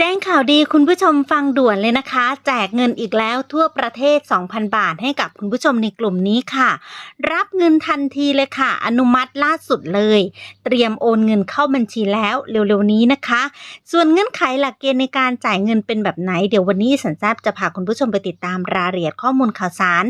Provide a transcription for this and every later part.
แจ้งข่าวดีคุณผู้ชมฟังด่วนเลยนะคะ แจกเงินอีกแล้วทั่วประเทศ 2,000 บาทให้กับคุณผู้ชมในกลุ่มนี้ค่ะ รับเงินทันทีเลยค่ะ อนุมัติล่าสุดเลย เตรียมโอนเงินเข้าบัญชีแล้วเร็วๆนี้นะคะ ส่วนเงื่อนไขหลักเกณฑ์ในการจ่ายเงินเป็นแบบไหน เดี๋ยววันนี้สันแซบจะพาคุณผู้ชมไปติดตามรายละเอียดข้อมูลข่าวสาร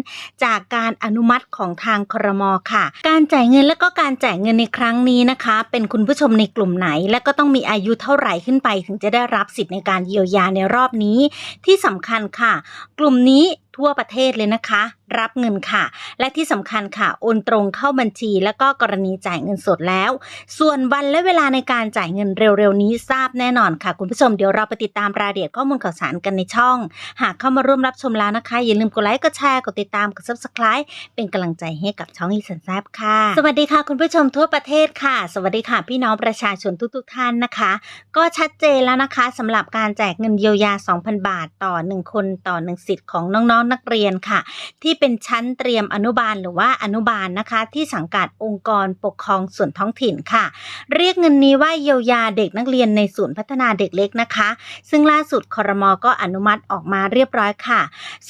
จากการอนุมัติของทางครมค่ะ การจ่ายเงินและก็การจ่ายเงินในครั้งนี้นะคะ เป็นคุณผู้ชมในกลุ่มไหน และก็ต้องมีอายุเท่าไหร่ขึ้นไปถึงจะได้รับสิทธิ์ในการเยียวยาในรอบนี้ ที่สำคัญค่ะ กลุ่มนี้ ทั่วประเทศเลยนะคะ รับเงินค่ะ และที่สำคัญค่ะ โอนตรงเข้าบัญชี แล้วก็กรณีจ่ายเงินสดแล้ว ส่วนวันและเวลาในการจ่ายเงินเร็วๆนี้ทราบแน่นอนค่ะ คุณผู้ชมเดี๋ยวเราไปติดตามรายละเอียดข้อมูลข่าวสารกันในช่อง หากเข้ามาร่วมรับชมแล้วนะคะ อย่าลืมกดไลค์กดแชร์กดติดตามกด subscribe เป็นกำลังใจให้กับช่องอีสันแซบค่ะ สวัสดีค่ะ คุณผู้ชมทั่วประเทศค่ะ สวัสดีค่ะพี่น้องประชาชนทุกๆท่านนะคะ ก็ชัดเจนแล้วนะคะสำหรับการแจกเงินเยียวยา 2,000 บาท ต่อ 1 คนต่อ 1 สิทธิ์ของน้องๆนักเรียนค่ะ ที่เป็นชั้นเตรียมอนุบาลหรือว่าอนุบาลนะคะ ที่สังกัดองค์กรปกครองส่วนท้องถิ่นค่ะ เรียกเงินนี้ว่าเยียวยาเด็กนักเรียนในศูนย์พัฒนาเด็กเล็กนะคะ ซึ่งล่าสุดคอรมอก็อนุมัติออกมาเรียบร้อยค่ะ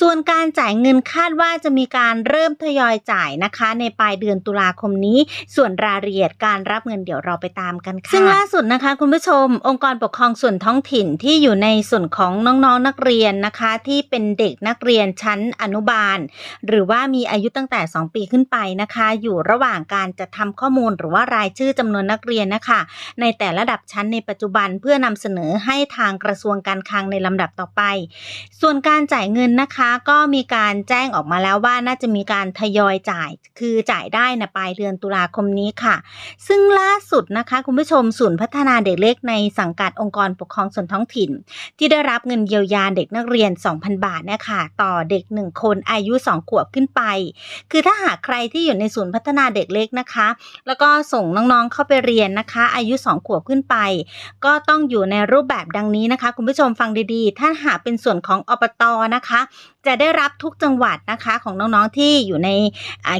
ส่วนการจ่ายเงินคาดว่าจะมีการเริ่มทยอยจ่ายนะคะ ในปลายเดือนตุลาคมนี้ ส่วนรายละเอียดการรับเงินเดี๋ยวเราไปตามกันค่ะ ซึ่งล่าสุดนะคะคุณผู้ชม องค์กรปกครองส่วนท้องถิ่นที่อยู่ในส่วนของน้องๆนักเรียนนะคะ ที่เป็นเด็กนักเรียนชั้นอนุบาล หรือว่ามีอายุตั้งแต่ 2 ปีขึ้นไปนะคะ อยู่ระหว่างการจะทำข้อมูลหรือว่ารายชื่อจำนวนนักเรียนนะคะ ในแต่ละระดับชั้นในปัจจุบันเพื่อนำเสนอให้ทางกระทรวงการคลังในลำดับต่อไป ส่วนการจ่ายเงินนะคะก็มีการแจ้งออกมาแล้วว่าน่าจะมีการทยอยจ่าย คือจ่ายได้นะปลายเดือนตุลาคมนี้ค่ะ ซึ่งล่าสุดนะคะคุณผู้ชมศูนย์พัฒนาเด็กเล็กในสังกัดองค์กรปกครองส่วนท้องถิ่น ที่ได้รับเงินเยียวยาเด็กนักเรียน 2,000 บาทเนี่ยค่ะต่อเด็ก1 คนอายุ 2 ขวบขึ้นไป คือถ้าหากใครที่อยู่ในศูนย์พัฒนาเด็กเล็กนะคะ แล้วก็ส่งน้องๆเข้าไปเรียนนะคะ อายุ 2 ขวบขึ้นไป ก็ต้องอยู่ในรูปแบบดังนี้นะคะ คุณผู้ชมฟังดีๆ ถ้าหากเป็นส่วนของอบตนะคะ จะได้รับทุกจังหวัดนะคะของน้องๆที่อยู่ใน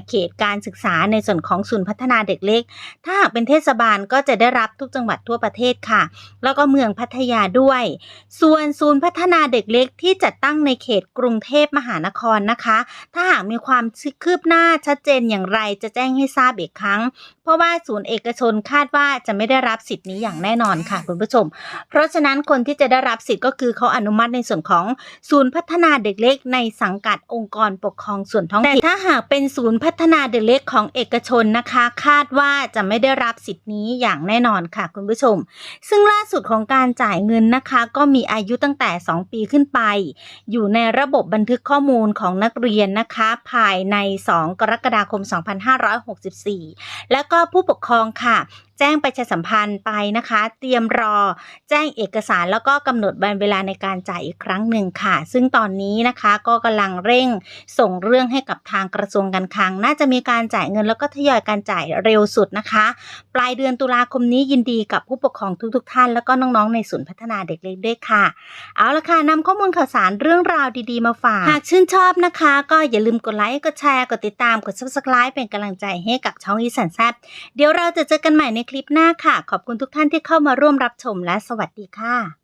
เขตการศึกษาในส่วนของศูนย์พัฒนาเด็กเล็ก ถ้าหากเป็นเทศบาลก็จะได้รับทุกจังหวัดทั่วประเทศค่ะ แล้วก็เมืองพัทยาด้วย ส่วนศูนย์พัฒนาเด็กเล็กที่จัดตั้งในเขตกรุงเทพมหานครนะคะ ถ้าหากมีความคืบหน้าชัดเจนอย่างไรจะแจ้งให้ทราบอีกครั้ง เพราะว่าศูนย์เอกชนคาดว่าจะไม่ได้รับสิทธิ์นี้อย่างแน่นอนค่ะคุณผู้ชม เพราะฉะนั้นคนที่จะได้รับสิทธิ์ก็คือเขาอนุมัติในส่วนของศูนย์พัฒนาเด็กเล็กในในสังกัดองค์กรปกครองส่วนท้องถิ่นแต่ถ้าหากเป็นศูนย์พัฒนาเด็กเล็กของเอกชนนะคะ คาดว่าจะไม่ได้รับสิทธิ์นี้อย่างแน่นอนค่ะคุณผู้ชม ซึ่งล่าสุดของการจ่ายเงินนะคะ ก็มีอายุตั้งแต่ 2 ปีขึ้นไป อยู่ในระบบบันทึกข้อมูลของนักเรียนนะคะ ภายใน 2 กรกฎาคม 2564 แล้วก็ผู้ปกครองค่ะ แจ้งประชาสัมพันธ์ไปนะคะ เตรียมรอแจ้งเอกสารแล้วก็กำหนดวันเวลาในการจ่ายอีกครั้งหนึ่งค่ะ ซึ่งตอนนี้นะคะก็กำลังเร่งส่งเรื่องให้กับทางกระทรวงการคลัง น่าจะมีการจ่ายเงินแล้วก็ทยอยการจ่ายเร็วสุดนะคะ ปลายเดือนตุลาคมนี้ยินดีกับผู้ปกครองทุกๆท่าน แล้วก็น้องๆในศูนย์พัฒนาเด็กเล็กด้วยค่ะ เอาละค่ะนำข้อมูลข่าวสารเรื่องราวดีๆมาฝากหากชื่นชอบนะคะ ก็อย่าลืมกดไลค์กดแชร์กดติดตามกด subscribe เป็นกำลังใจให้กับช่องอีสันแซบเดี๋ยวเราจะเจอกันใหม่ในคลิปหน้าค่ะ ขอบคุณทุกท่านที่เข้ามาร่วมรับชมและสวัสดีค่ะ